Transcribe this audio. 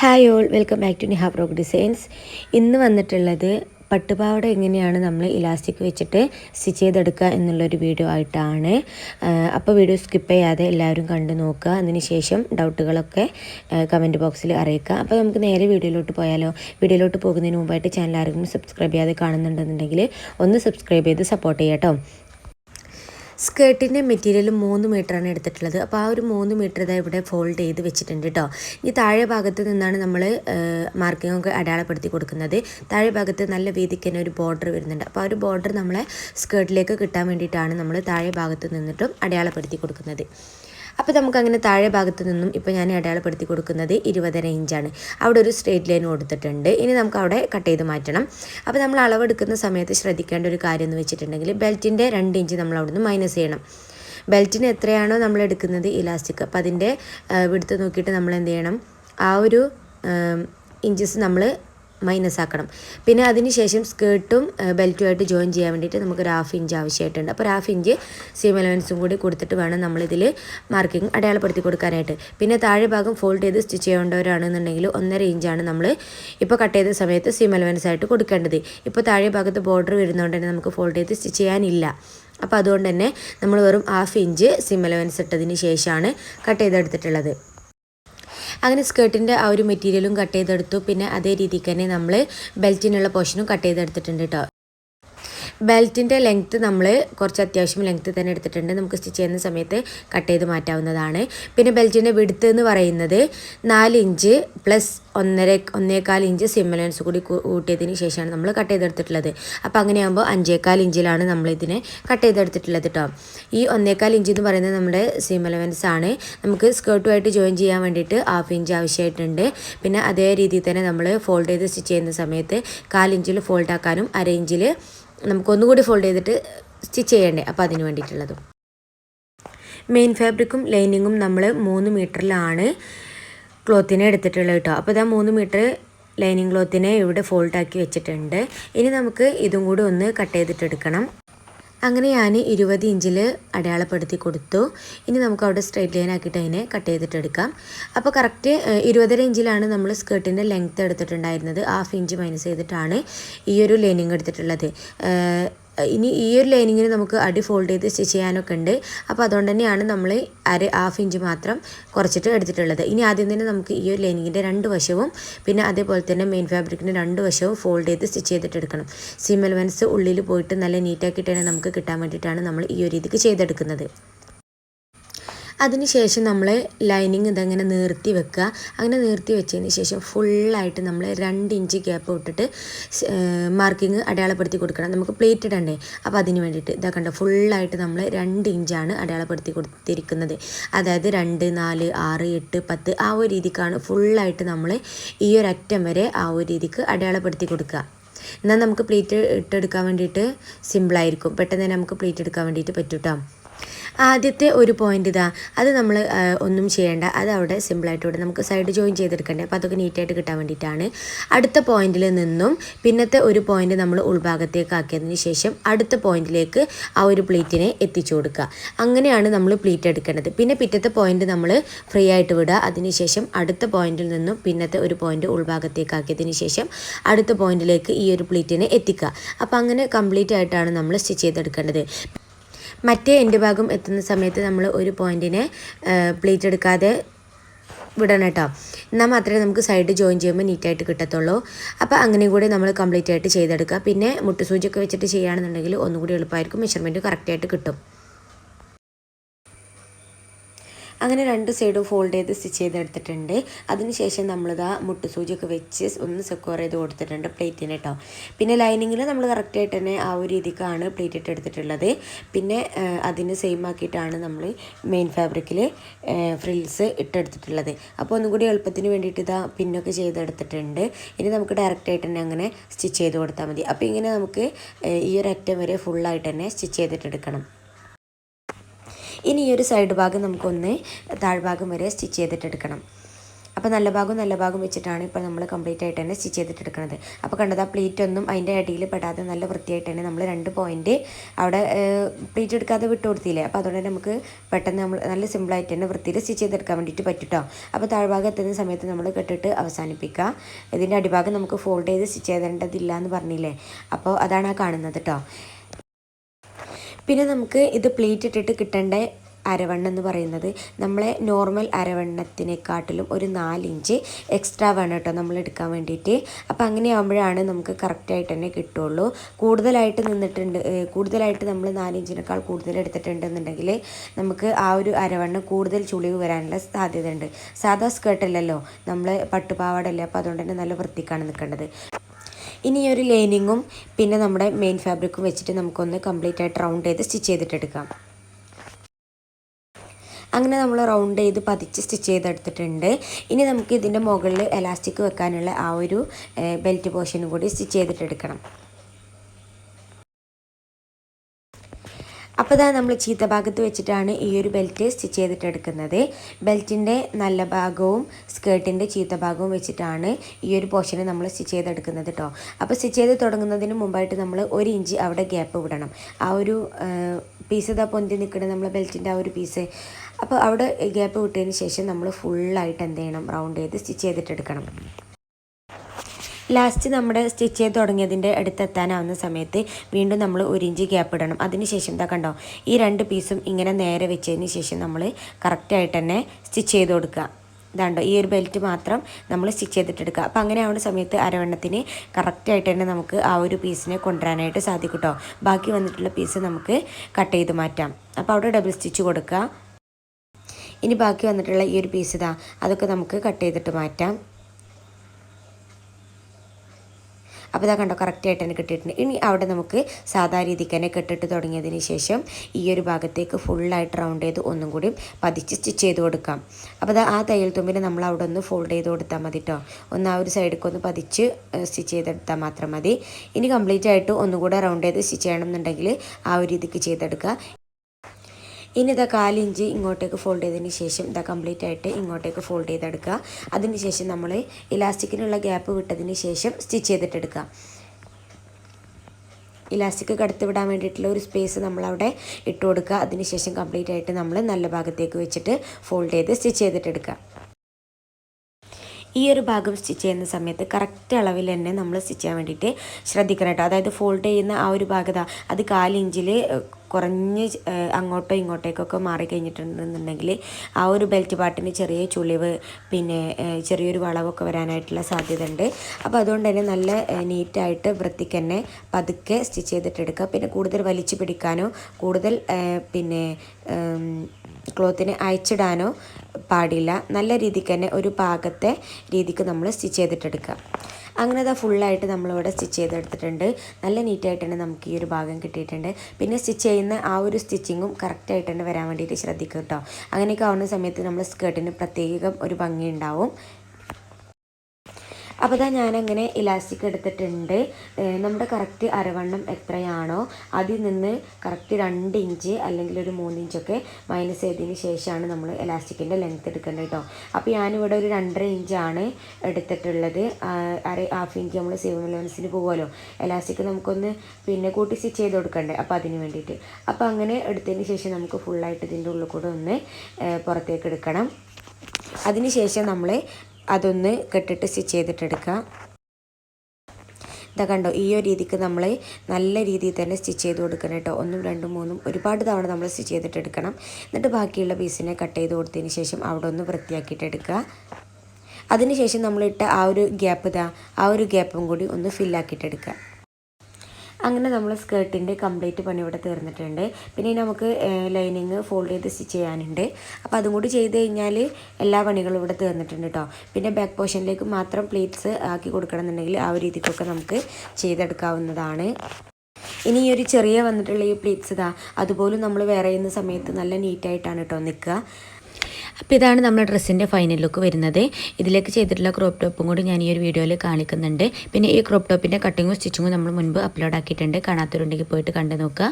Hi all welcome back to Niha frock designs ഇന്ന് വന്നിട്ടുള്ളത് പട്ടുപാവട എങ്ങനെയാണ് നമ്മൾ ഇലാസ്റ്റിക് വെച്ചിട്ട് സ്റ്റിച്ച് ചെയ്തെടുക്കുക എന്നുള്ളൊരു വീഡിയോ ആയിട്ടാണ്. അപ്പോൾ വീഡിയോ സ്കിപ്പ് ചെയ്യാതെ എല്ലാവരും കണ്ടു നോക്കുക. അതിനുശേഷം ഡൗട്ടുകളൊക്കെ കമന്റ് ബോക്സിൽ അറിയിക്കുക. അപ്പോൾ നമുക്ക് നേരെ വീഡിയോയിലോട്ട് പോയാലോ? വീഡിയോയിലോട്ട് പോകുന്നതിന് മുമ്പായിട്ട് ചാനൽ ആരെങ്കിലും സബ്സ്ക്രൈബ് ചെയ്യാതെ കാണുന്നുണ്ടെന്നുണ്ടെങ്കിൽ ഒന്ന് സബ്സ്ക്രൈബ് ചെയ്ത് സപ്പോർട്ട് ചെയ്യാം സ്കേർട്ടിന്റെ മെറ്റീരിയൽ മൂന്ന് മീറ്ററാണ് എടുത്തിട്ടുള്ളത്. അപ്പോൾ ആ ഒരു മൂന്ന് മീറ്റർ ഇതാ ഇവിടെ ഫോൾഡ് ചെയ്ത് വെച്ചിട്ടുണ്ട് കേട്ടോ ഈ താഴെ ഭാഗത്ത് നിന്നാണ് നമ്മൾ മാർക്കിംഗ് ഒക്കെ അടയാളപ്പെടുത്തി കൊടുക്കുന്നത്. താഴെ ഭാഗത്ത് നല്ല വീതിക്ക് തന്നെ ഒരു ബോർഡർ വരുന്നുണ്ട്. അപ്പോൾ ആ ഒരു ബോർഡർ നമ്മളെ സ്കേർട്ടിലേക്ക് കിട്ടാൻ വേണ്ടിയിട്ടാണ് നമ്മൾ താഴെ ഭാഗത്ത് നിന്നിട്ടും അടയാളപ്പെടുത്തി കൊടുക്കുന്നത്. അപ്പോൾ നമുക്ക് അങ്ങനെ താഴെ ഭാഗത്ത് നിന്നും ഇപ്പോൾ ഞാൻ അടയാളപ്പെടുത്തി കൊടുക്കുന്നത് ഇരുപതര ഇഞ്ചാണ്. അവിടെ ഒരു സ്ട്രേറ്റ് ലൈൻ കൊടുത്തിട്ടുണ്ട്. ഇനി നമുക്ക് അവിടെ കട്ട് ചെയ്ത് മാറ്റണം. അപ്പോൾ നമ്മൾ അളവെടുക്കുന്ന സമയത്ത് ശ്രദ്ധിക്കേണ്ട ഒരു കാര്യം എന്ന് വെച്ചിട്ടുണ്ടെങ്കിൽ ബെൽറ്റിന്റെ രണ്ട് ഇഞ്ച് നമ്മൾ അവിടെ നിന്ന് മൈനസ് ചെയ്യണം ബെൽറ്റിന് എത്രയാണോ നമ്മൾ എടുക്കുന്നത് ഇലാസ്റ്റിക് അപ്പോൾ അതിന്റെ വിടുത്ത് നോക്കിയിട്ട് നമ്മൾ എന്ത് ചെയ്യണം? ആ ഒരു ഇഞ്ചസ് നമ്മൾ മൈനസ് ആക്കണം പിന്നെ അതിന് ശേഷം സ്കേർട്ടും ബെൽറ്റുമായിട്ട് ജോയിൻ ചെയ്യാൻ വേണ്ടിയിട്ട് നമുക്ക് ഒരു ഹാഫ് ഇഞ്ച് ആവശ്യമായിട്ടുണ്ട്. അപ്പോൾ ഒരു ഹാഫ് ഇഞ്ച് സീം എലവൻസും കൂടി കൊടുത്തിട്ട് വേണം നമ്മളിതിൽ മാർക്കിംഗ് അടയാളപ്പെടുത്തി കൊടുക്കാനായിട്ട്. പിന്നെ താഴെ ഭാഗം ഫോൾഡ് ചെയ്ത് സ്റ്റിച്ച് ചെയ്യേണ്ടവരാണെന്നുണ്ടെങ്കിൽ ഒന്നര ഇഞ്ചാണ് നമ്മൾ ഇപ്പോൾ കട്ട് ചെയ്ത സമയത്ത് സീം എലവൻസ് ആയിട്ട് കൊടുക്കേണ്ടത്. ഇപ്പോൾ താഴെ ഭാഗത്ത് ബോർഡർ വരുന്നതുകൊണ്ട് തന്നെ നമുക്ക് ഫോൾഡ് ചെയ്ത് സ്റ്റിച്ച് ചെയ്യാനില്ല. അപ്പോൾ അതുകൊണ്ട് തന്നെ നമ്മൾ വെറും ഹാഫ് ഇഞ്ച് സിം എലവൻസ് ഇട്ടതിന് ശേഷമാണ് കട്ട് ചെയ്തെടുത്തിട്ടുള്ളത്. അങ്ങനെ സ്കേർട്ടിന്റെ ആ ഒരു മെറ്റീരിയലും കട്ട് ചെയ്തെടുത്തു. പിന്നെ അതേ രീതിക്ക് തന്നെ നമ്മൾ ബെൽറ്റിനുള്ള പോർഷനും കട്ട് ചെയ്തെടുത്തിട്ടുണ്ട് കേട്ടോ ബെൽറ്റിന്റെ ലെങ്ത്ത് നമ്മൾ കുറച്ച് അത്യാവശ്യം ലെങ്ത്ത് തന്നെ എടുത്തിട്ടുണ്ട്. നമുക്ക് സ്റ്റിച്ച് ചെയ്യുന്ന സമയത്ത് കട്ട് ചെയ്ത് മാറ്റാവുന്നതാണ്. പിന്നെ ബെൽറ്റിന്റെ വിടുത്ത് എന്ന് പറയുന്നത് നാല് ഇഞ്ച് പ്ലസ് ഒന്നര ഒന്നേകാൽ ഇഞ്ച് സിമ്മലൻസ് കൂടി കൂട്ടിയതിന് ശേഷമാണ് നമ്മൾ കട്ട് ചെയ്തെടുത്തിട്ടുള്ളത്. അപ്പോൾ അങ്ങനെയാകുമ്പോൾ അഞ്ചേകാൽ ഇഞ്ചിലാണ് നമ്മളിതിനെ കട്ട് ചെയ്തെടുത്തിട്ടുള്ളത് കേട്ടോ ഈ ഒന്നേകാൽ ഇഞ്ച് എന്ന് പറയുന്നത് നമ്മുടെ സിമ്മലവൻസ് ആണ്. നമുക്ക് സ്കേർട്ടുമായിട്ട് ജോയിൻ ചെയ്യാൻ വേണ്ടിയിട്ട് ഹാഫ് ഇഞ്ച് ആവശ്യമായിട്ടുണ്ട് പിന്നെ അതേ രീതിയിൽ തന്നെ നമ്മൾ ഫോൾഡ് ചെയ്ത് സ്റ്റിച്ച് ചെയ്യുന്ന സമയത്ത് കാലിഞ്ചിൽ ഫോൾഡ് ആക്കാനും അര ഇഞ്ചിൽ നമുക്ക് ഒന്നുകൂടി ഫോൾഡ് ചെയ്തിട്ട് സ്റ്റിച്ച് ചെയ്യണ്ടേ? അപ്പോൾ അതിന് വേണ്ടിയിട്ടുള്ളതും. മെയിൻ ഫാബ്രിക്കും ലൈനിങ്ങും നമ്മൾ മൂന്ന് മീറ്ററിലാണ് ക്ലോത്തിനെ എടുത്തിട്ടുള്ളത് കേട്ടോ. അപ്പോൾ ഇതാ മൂന്ന് മീറ്റർ ലൈനിങ് ക്ലോത്തിനെ ഇവിടെ ഫോൾഡാക്കി വെച്ചിട്ടുണ്ട്. ഇനി നമുക്ക് ഇതും കൂടി ഒന്ന് കട്ട് ചെയ്തിട്ടെടുക്കണം അങ്ങനെ ഞാൻ ഇരുപത് ഇഞ്ചിൽ അടയാളപ്പെടുത്തി കൊടുത്തു. ഇനി നമുക്ക് അവിടെ സ്ട്രൈറ്റ് ലൈൻ ആക്കിയിട്ട് അതിനെ കട്ട് ചെയ്തിട്ടെടുക്കാം അപ്പോൾ കറക്റ്റ് ഇരുപതര ഇഞ്ചിലാണ് നമ്മൾ സ്കേർട്ടിന്റെ ലെങ്ത്ത് എടുത്തിട്ടുണ്ടായിരുന്നത്. ഹാഫ് ഇഞ്ച് മൈനസ് ചെയ്തിട്ടാണ് ഈ ഒരു ലൈനിങ് എടുത്തിട്ടുള്ളത്. ഇനി ഈ ഒരു ലൈനിങ്ങിന് നമുക്ക് അടി ഫോൾഡ് ചെയ്ത് സ്റ്റിച്ച് ചെയ്യാനൊക്കെ ഉണ്ട്. അപ്പോൾ അതുകൊണ്ട് തന്നെയാണ് നമ്മൾ അര ഹാഫ് ഇഞ്ച് മാത്രം കുറച്ചിട്ട് എടുത്തിട്ടുള്ളത്. ഇനി ആദ്യം തന്നെ നമുക്ക് ഈ ഒരു ലൈനിങ്ങിന്റെ രണ്ട് വശവും പിന്നെ അതേപോലെ തന്നെ മെയിൻ ഫാബ്രിക്കിന്റെ രണ്ട് വശവും ഫോൾഡ് ചെയ്ത് സ്റ്റിച്ച് ചെയ്തിട്ട് എടുക്കണം. സിം ഉള്ളിൽ പോയിട്ട് നല്ല നീറ്റാക്കിയിട്ട് തന്നെ നമുക്ക് കിട്ടാൻ വേണ്ടിയിട്ടാണ് നമ്മൾ ഈ ഒരു രീതിക്ക് ചെയ്തെടുക്കുന്നത്. അതിനുശേഷം നമ്മൾ ലൈനിങ് ഇതങ്ങനെ നിർത്തി വെക്കുക. അങ്ങനെ നിർത്തി വെച്ചതിന് ശേഷം ഫുള്ളായിട്ട് നമ്മൾ രണ്ട് ഇഞ്ച് ഗ്യാപ്പ് ഇട്ടിട്ട് മാർക്കിങ് അടയാളപ്പെടുത്തി കൊടുക്കണം. നമുക്ക് പ്ലേറ്റ് ഇടണ്ടേ? അപ്പോൾ അതിന് വേണ്ടിയിട്ട് ഇതാ കണ്ടോ ഫുള്ളായിട്ട് നമ്മൾ രണ്ട് ഇഞ്ചാണ് അടയാളപ്പെടുത്തി കൊടുത്തിരിക്കുന്നത്. അതായത് രണ്ട് നാല് ആറ് എട്ട് പത്ത് ആ ഒരു രീതിക്കാണ് ഫുള്ളായിട്ട് നമ്മൾ ഈ ഒരു അറ്റം വരെ ആ ഒരു രീതിക്ക് അടയാളപ്പെടുത്തി കൊടുക്കുക. എന്നാൽ നമുക്ക് പ്ലേറ്റ് ഇട്ടെടുക്കാൻ വേണ്ടിയിട്ട് സിമ്പിളായിരിക്കും പെട്ടെന്ന് തന്നെ നമുക്ക് പ്ലേറ്റ് എടുക്കാൻ വേണ്ടിയിട്ട് പറ്റും കേട്ടോ ആദ്യത്തെ ഒരു പോയിന്റ് ഇതാ. അത് നമ്മൾ ഒന്നും ചെയ്യേണ്ട. അത് അവിടെ സിമ്പിളായിട്ട് ഇവിടെ നമുക്ക് സൈഡ് ജോയിൻ ചെയ്തെടുക്കണ്ടേ. അപ്പോൾ അതൊക്കെ നീറ്റായിട്ട് കിട്ടാൻ വേണ്ടിയിട്ടാണ്. അടുത്ത പോയിന്റിൽ നിന്നും പിന്നത്തെ ഒരു പോയിന്റ് നമ്മൾ ഉൾഭാഗത്തേക്ക് ആക്കിയതിന് ശേഷം അടുത്ത പോയിന്റിലേക്ക് ആ ഒരു പ്ലീറ്റിനെ എത്തിച്ചു കൊടുക്കുക. അങ്ങനെയാണ് നമ്മൾ പ്ലീറ്റ് എടുക്കേണ്ടത്. പിന്നെ പിറ്റത്തെ പോയിന്റ് നമ്മൾ ഫ്രീ ആയിട്ട് വിടുക. അതിനുശേഷം അടുത്ത പോയിന്റിൽ നിന്നും പിന്നത്തെ ഒരു പോയിന്റ് ഉൾഭാഗത്തേക്ക് ആക്കിയതിന് ശേഷം അടുത്ത പോയിന്റിലേക്ക് ഈ ഒരു പ്ലീറ്റിനെ എത്തിക്കുക. അപ്പോൾ അങ്ങനെ കംപ്ലീറ്റ് ആയിട്ടാണ് നമ്മൾ സ്റ്റിച്ച് ചെയ്തെടുക്കേണ്ടത്. മറ്റേ എന്റെ ഭാഗം എത്തുന്ന സമയത്ത് നമ്മൾ ഒരു പോയിന്റിനെ പ്ലേറ്റ് എടുക്കാതെ വിടണം കേട്ടോ. എന്നാൽ മാത്രമേ നമുക്ക് സൈഡ് ജോയിൻ ചെയ്യുമ്പോൾ നീറ്റായിട്ട് കിട്ടത്തുള്ളൂ. അപ്പോൾ അങ്ങനെ കൂടി നമ്മൾ കംപ്ലീറ്റ് ആയിട്ട് ചെയ്തെടുക്കുക. പിന്നെ മുട്ടുസൂചിയൊക്കെ വെച്ചിട്ട് ചെയ്യുകയാണെന്നുണ്ടെങ്കിൽ ഒന്നുകൂടി എളുപ്പമായിരിക്കും. മെഷർമെന്റ് കറക്റ്റായിട്ട് കിട്ടും. അങ്ങനെ രണ്ട് സൈഡും ഫോൾഡ് ചെയ്ത് സ്റ്റിച്ച് ചെയ്തെടുത്തിട്ടുണ്ട്. അതിനുശേഷം നമ്മളിതാ മുട്ടുസൂചിയൊക്കെ വെച്ച് ഒന്ന് സെക്യൂർ ചെയ്ത് കൊടുത്തിട്ടുണ്ട് പ്ലേറ്റിന് കേട്ടോ. പിന്നെ ലൈനിങ്ങിൽ നമ്മൾ കറക്റ്റായിട്ട് തന്നെ ആ ഒരു രീതിക്കാണ് പ്ലേറ്റ് ഇട്ട് എടുത്തിട്ടുള്ളത്. പിന്നെ അതിന് സെയിം ആക്കിയിട്ടാണ് നമ്മൾ മെയിൻ ഫാബ്രിക്കിൽ ഫ്രിൽസ് ഇട്ടെടുത്തിട്ടുള്ളത്. അപ്പോൾ ഒന്നും കൂടി എളുപ്പത്തിന് വേണ്ടിയിട്ട് ഇതാ പിന്നൊക്കെ ചെയ്തെടുത്തിട്ടുണ്ട്. ഇനി നമുക്ക് ഡയറക്റ്റായിട്ട് തന്നെ അങ്ങനെ സ്റ്റിച്ച് ചെയ്ത് കൊടുത്താൽ മതി. അപ്പോൾ ഇങ്ങനെ നമുക്ക് ഈ ഒരു അറ്റം വരെ ഫുള്ളായിട്ട് തന്നെ സ്റ്റിച്ച് ചെയ്തിട്ടെടുക്കണം ഇനി ഈ ഒരു സൈഡ് ഭാഗം നമുക്കൊന്ന് താഴ്ഭാഗം വരെ സ്റ്റിച്ച് ചെയ്തിട്ടെടുക്കണം. അപ്പോൾ നല്ല ഭാഗം നല്ല ഭാഗം വെച്ചിട്ടാണ് ഇപ്പോൾ നമ്മൾ കംപ്ലീറ്റ് ആയിട്ട് തന്നെ സ്റ്റിച്ച് ചെയ്തിട്ട് എടുക്കുന്നത് അപ്പോൾ കണ്ടത് ആ പ്ലീറ്റ് ഒന്നും അതിന്റെ അടിയിൽ പെടാതെ നല്ല വൃത്തിയായിട്ട് തന്നെ നമ്മൾ രണ്ട് പോയിന്റ് അവിടെ പ്ലീറ്റ് എടുക്കാതെ വിട്ടു കൊടുത്തില്ലേ? അപ്പോൾ അതുകൊണ്ട് തന്നെ നമുക്ക് പെട്ടെന്ന് നമ്മൾ നല്ല സിമ്പിളായിട്ട് തന്നെ വൃത്തിയിൽ സ്റ്റിച്ച് ചെയ്തെടുക്കാൻ വേണ്ടിയിട്ട് പറ്റുട്ടോ. അപ്പോൾ താഴ്ഭാഗം എത്തുന്ന സമയത്ത് നമ്മൾ കെട്ടിട്ട് അവസാനിപ്പിക്കുക. ഇതിന്റെ അടിഭാഗം നമുക്ക് ഫോൾഡ് ചെയ്ത് സ്റ്റിച്ച് ചെയ്തേണ്ടതില്ല എന്ന് പറഞ്ഞില്ലേ? അപ്പോൾ അതാണ് ആ കാണുന്നത് കേട്ടോ പിന്നെ നമുക്ക് ഇത് പ്ലേറ്റ് ഇട്ടിട്ട് കിട്ടേണ്ട അരവണ്ണം എന്ന് പറയുന്നത് നമ്മളെ നോർമൽ അരവണ്ണത്തിനെക്കാട്ടിലും ഒരു നാലിഞ്ച് എക്സ്ട്രാ വേണം കേട്ടോ നമ്മൾ എടുക്കാൻ വേണ്ടിയിട്ട്. അപ്പോൾ അങ്ങനെ ആകുമ്പോഴാണ് നമുക്ക് കറക്റ്റായിട്ട് തന്നെ കിട്ടുള്ളൂ. കൂടുതലായിട്ട് നിന്നിട്ടുണ്ട് കൂടുതലായിട്ട് നമ്മൾ നാലിഞ്ചിനേക്കാൾ കൂടുതൽ എടുത്തിട്ടുണ്ടെന്നുണ്ടെങ്കിൽ നമുക്ക് ആ ഒരു അരവണ്ണം കൂടുതൽ ചുളിവ് വരാനുള്ള സാധ്യതയുണ്ട്. സാധാ സ്കേർട്ടല്ലല്ലോ നമ്മൾ പട്ടുപാവാടല്ലേ അപ്പോൾ അതുകൊണ്ട് തന്നെ നല്ല വൃത്തിക്കാണ് നിൽക്കേണ്ടത്. ഇനി ഈ ഒരു ലൈനിങ്ങും പിന്നെ നമ്മുടെ മെയിൻ ഫാബ്രിക്കും വെച്ചിട്ട് നമുക്കൊന്ന് കംപ്ലീറ്റ് ആയിട്ട് റൗണ്ട് ചെയ്ത് സ്റ്റിച്ച് ചെയ്തിട്ടെടുക്കാം അങ്ങനെ നമ്മൾ റൗണ്ട് ചെയ്ത് പതിച്ച് സ്റ്റിച്ച് ചെയ്തെടുത്തിട്ടുണ്ട്. ഇനി നമുക്ക് ഇതിന്റെ മുകളിൽ എലാസ്റ്റിക് വെക്കാനുള്ള ആ ഒരു ബെൽറ്റ് പോർഷനും കൂടി സ്റ്റിച്ച് ചെയ്തിട്ടെടുക്കണം അപ്പോൾ ഇതാ നമ്മൾ ചീത്ത ഭാഗത്ത് വെച്ചിട്ടാണ് ഈ ഒരു ബെൽറ്റ് സ്റ്റിച്ച് ചെയ്തിട്ടെടുക്കുന്നത്. ബെൽറ്റിന്റെ നല്ല ഭാഗവും സ്കേർട്ടിന്റെ ചീത്ത ഭാഗവും വെച്ചിട്ടാണ് ഈ ഒരു പോർഷനെ നമ്മൾ സ്റ്റിച്ച് ചെയ്തെടുക്കുന്നത് കേട്ടോ അപ്പോൾ സ്റ്റിച്ച് ചെയ്ത് തുടങ്ങുന്നതിന് മുമ്പായിട്ട് നമ്മൾ ഒരു ഇഞ്ച് അവിടെ ഗ്യാപ്പ് വിടണം. ആ ഒരു പീസ് ഇതാ പൊന്തി നിൽക്കുന്നത് നമ്മളെ ബെൽറ്റിന്റെ ആ ഒരു പീസ്. അപ്പോൾ അവിടെ ഗ്യാപ്പ് വിട്ടതിന് ശേഷം നമ്മൾ ഫുള്ളായിട്ട് എന്ത് ചെയ്യണം? റൗണ്ട് ചെയ്ത് സ്റ്റിച്ച് ചെയ്തിട്ടെടുക്കണം. ലാസ്റ്റ് നമ്മുടെ സ്റ്റിച്ച് ചെയ്ത് തുടങ്ങിയതിന്റെ അടുത്തെത്താനാവുന്ന സമയത്ത് വീണ്ടും നമ്മൾ ഒരു ഇഞ്ച് ഗ്യാപ്പ് ഇടണം. അതിനുശേഷം എന്താ കണ്ടോ? ഈ രണ്ട് പീസും ഇങ്ങനെ നേരെ വെച്ചതിന് ശേഷം നമ്മൾ കറക്റ്റായിട്ട് തന്നെ സ്റ്റിച്ച് ചെയ്ത് കൊടുക്കുക. ഇതാണ്ടോ? ഈ ഒരു ബെൽറ്റ് മാത്രം നമ്മൾ സ്റ്റിച്ച് ചെയ്തിട്ടെടുക്കുക അപ്പോൾ അങ്ങനെ ആവുന്ന സമയത്ത് അരവണ്ണത്തിന് കറക്റ്റായിട്ട് തന്നെ നമുക്ക് ആ ഒരു പീസിനെ കൊണ്ടുവരാനായിട്ട് സാധിക്കും കേട്ടോ ബാക്കി വന്നിട്ടുള്ള പീസ് നമുക്ക് കട്ട് ചെയ്ത് മാറ്റാം. അപ്പോൾ അവിടെ ഡബിൾ സ്റ്റിച്ച് കൊടുക്കുക. ഇനി ബാക്കി വന്നിട്ടുള്ള ഈ ഒരു പീസ് ഇതാ അതൊക്കെ നമുക്ക് കട്ട് ചെയ്തിട്ട് മാറ്റാം. അപ്പോൾ ഇതാ കണ്ടോ കറക്റ്റായിട്ട് തന്നെ കിട്ടിയിട്ടുണ്ട്. ഇനി അവിടെ നമുക്ക് സാധാ രീതിക്ക് തന്നെ കെട്ടിട്ട് തുടങ്ങിയതിന് ശേഷം ഈ ഒരു ഭാഗത്തേക്ക് ഫുള്ളായിട്ട് റൗണ്ട് ചെയ്ത് ഒന്നും കൂടി പതിച്ച് സ്റ്റിച്ച് ചെയ്ത് കൊടുക്കാം. അപ്പോൾ അത് ആ തയ്യൽ തുമ്പിൽ നമ്മൾ അവിടെ ഒന്ന് ഫോൾഡ് ചെയ്ത് കൊടുത്താൽ മതി കേട്ടോ ഒന്ന് ആ ഒരു സൈഡിലേക്ക് ഒന്ന് പതിച്ച് സ്റ്റിച്ച് ചെയ്തെടുത്താൽ മാത്രം മതി. ഇനി കംപ്ലീറ്റ് ആയിട്ട് ഒന്നുകൂടെ റൗണ്ട് ചെയ്ത് സ്റ്റിച്ച് ചെയ്യണം എന്നുണ്ടെങ്കിൽ ആ ഒരു രീതിക്ക് ചെയ്തെടുക്കുക. ഇനി ഇതാ കാലിഞ്ച് ഇങ്ങോട്ടേക്ക് ഫോൾഡ് ചെയ്തതിന് ശേഷം ഇതാ കംപ്ലീറ്റ് ആയിട്ട് ഇങ്ങോട്ടേക്ക് ഫോൾഡ് ചെയ്തെടുക്കുക. അതിന് ശേഷം നമ്മൾ ഇലാസ്റ്റിക്കിനുള്ള ഗ്യാപ്പ് വിട്ടതിന് ശേഷം സ്റ്റിച്ച് ചെയ്തിട്ടെടുക്കുക. ഇലാസ്റ്റിക് കടത്തി വിടാൻ വേണ്ടിയിട്ടുള്ള ഒരു സ്പേസ് നമ്മളവിടെ ഇട്ട് കൊടുക്കുക. അതിന് ശേഷം കംപ്ലീറ്റ് ആയിട്ട് നമ്മൾ നല്ല ഭാഗത്തേക്ക് വെച്ചിട്ട് ഫോൾഡ് ചെയ്ത് സ്റ്റിച്ച് ചെയ്തിട്ടെടുക്കുക. ഈ ഒരു ഭാഗം സ്റ്റിച്ച് ചെയ്യുന്ന സമയത്ത് കറക്റ്റ് അളവിൽ തന്നെ നമ്മൾ സ്റ്റിച്ച് ചെയ്യാൻ വേണ്ടിയിട്ട് ശ്രദ്ധിക്കണം കേട്ടോ. അതായത് ഫോൾഡ് ചെയ്യുന്ന ആ ഒരു ഭാഗത അത് കാലിഞ്ചിൽ കുറഞ്ഞ് അങ്ങോട്ടോ ഇങ്ങോട്ടേക്കൊക്കെ മാറിക്കഴിഞ്ഞിട്ടുണ്ടെന്നുണ്ടെങ്കിൽ ആ ഒരു ബെൽറ്റ് പാട്ടിന് ചെറിയ ചുളിവ് പിന്നെ ചെറിയൊരു വളവൊക്കെ വരാനായിട്ടുള്ള സാധ്യത ഉണ്ട് അപ്പോൾ അതുകൊണ്ട് തന്നെ നല്ല നീറ്റായിട്ട് വൃത്തിക്ക് തന്നെ പതുക്കെ സ്റ്റിച്ച് ചെയ്തിട്ടെടുക്കുക. പിന്നെ കൂടുതൽ വലിച്ചു പിടിക്കാനോ കൂടുതൽ പിന്നെ ക്ലോത്തിന് അയച്ചിടാനോ പാടില്ല. നല്ല രീതിക്ക് തന്നെ ഒരു പാകത്തെ രീതിക്ക് നമ്മൾ സ്റ്റിച്ച് ചെയ്തിട്ടെടുക്കുക. അങ്ങനെ അത് ഫുള്ളായിട്ട് നമ്മളിവിടെ സ്റ്റിച്ച് ചെയ്തെടുത്തിട്ടുണ്ട്. നല്ല നീറ്റായിട്ട് തന്നെ നമുക്ക് ഈ ഒരു ഭാഗം കിട്ടിയിട്ടുണ്ട്. പിന്നെ സ്റ്റിച്ച് ചെയ്യുന്ന ആ ഒരു സ്റ്റിച്ചിങ്ങും കറക്റ്റായിട്ട് തന്നെ വരാൻ വേണ്ടിയിട്ട് ശ്രദ്ധിക്കുക കേട്ടോ അങ്ങനെയൊക്കെ ആവുന്ന സമയത്ത് നമ്മൾ സ്കേർട്ടിന് പ്രത്യേകം ഒരു ഭംഗി ഉണ്ടാവും. അപ്പോൾ ഇതാ ഞാനങ്ങനെ ഇലാസ്റ്റിക് എടുത്തിട്ടുണ്ട്. നമ്മുടെ കറക്റ്റ് അരവണ്ണം എത്രയാണോ അതിൽ നിന്ന് കറക്റ്റ് രണ്ട് ഇഞ്ച് അല്ലെങ്കിൽ ഒരു മൂന്ന് ഇഞ്ചൊക്കെ മൈനസ് ചെയ്തതിന് ശേഷമാണ് നമ്മൾ ഇലാസ്റ്റിക്കിന്റെ ലെങ്ത് എടുക്കേണ്ടത് കേട്ടോ അപ്പോൾ ഞാനിവിടെ ഒരു രണ്ടര ഇഞ്ചാണ് എടുത്തിട്ടുള്ളത്. അര ഹാഫ് ഇഞ്ച് നമ്മൾ സിവം ലെവൻസിന് പോകുമല്ലോ ഇലാസ്റ്റിക് നമുക്കൊന്ന് പിന്നെ കൂട്ടി സ്റ്റിച്ച് ചെയ്ത് കൊടുക്കണ്ടേ. അപ്പോൾ അതിന് വേണ്ടിയിട്ട്. അപ്പോൾ അങ്ങനെ എടുത്തതിന് ശേഷം നമുക്ക് ഫുള്ളായിട്ട് ഇതിന്റെ ഉള്ളിൽ കൂടെ ഒന്ന് പുറത്തേക്ക് എടുക്കണം. അതിനുശേഷം നമ്മൾ അതൊന്ന് കെട്ടിട്ട് സ്റ്റിച്ച് ചെയ്തിട്ടെടുക്കുക. ഇതാ കണ്ടോ ഈ ഒരു രീതിക്ക് നമ്മൾ നല്ല രീതിയിൽ തന്നെ സ്റ്റിച്ച് ചെയ്ത് കൊടുക്കണം കേട്ടോ. ഒന്നും രണ്ടും മൂന്നും ഒരുപാട് തവണ നമ്മൾ സ്റ്റിച്ച് ചെയ്തിട്ട് എടുക്കണം എന്നിട്ട് ബാക്കിയുള്ള പീസിനെ കട്ട് ചെയ്ത് കൊടുത്തതിന് ശേഷം അവിടെ ഒന്ന് വൃത്തിയാക്കിയിട്ട് എടുക്കുക. അതിനുശേഷം നമ്മളിട്ട് ആ ഒരു ഗ്യാപ്പ് ഇതാ ആ ഒരു ഗ്യാപ്പും കൂടി ഒന്ന് ഫില്ലാക്കിയിട്ടെടുക്കുക അങ്ങനെ നമ്മൾ സ്കേർട്ടിന്റെ കംപ്ലീറ്റ് പണി ഇവിടെ തീർന്നിട്ടുണ്ട്. പിന്നെ നമുക്ക് ലൈനിങ് ഫോൾഡ് ചെയ്ത് സ്റ്റിച്ച് ചെയ്യാനുണ്ട്. അപ്പോൾ അതും കൂടി ചെയ്ത് കഴിഞ്ഞാൽ എല്ലാ പണികളും ഇവിടെ തീർന്നിട്ടുണ്ട് കേട്ടോ പിന്നെ ബാക്ക് പോർഷനിലേക്ക് മാത്രം പ്ലേറ്റ്സ് ആക്കി കൊടുക്കണമെന്നുണ്ടെങ്കിൽ ആ ഒരു രീതിക്കൊക്കെ നമുക്ക് ചെയ്തെടുക്കാവുന്നതാണ്. ഇനി ഈ ഒരു ചെറിയ വന്നിട്ടുള്ള ഈ പ്ലേറ്റ്സ് ഇതാ അതുപോലും നമ്മൾ വേറെ ചെയ്യുന്ന സമയത്ത് നല്ല നീറ്റായിട്ടാണ് കേട്ടോ നിൽക്കുക. അപ്പോൾ ഇതാണ് നമ്മുടെ ഡ്രസ്സിന്റെ ഫൈനൽ ലുക്ക് വരുന്നത്. ഇതിലേക്ക് ചെയ്തിട്ടുള്ള ക്രോപ്പ് ടോപ്പും കൂടി ഞാൻ ഈ ഒരു വീഡിയോയിൽ കാണിക്കുന്നുണ്ട്. പിന്നെ ഈ ക്രോപ്പ് ടോപ്പിന്റെ കട്ടിങ്ങും സ്റ്റിച്ചിങ്ങും നമ്മൾ മുൻപ് അപ്ലോഡ് ആക്കിയിട്ടുണ്ട്. കാണാത്തവരുണ്ടെങ്കിൽ പോയിട്ട് കണ്ടു നോക്കുക.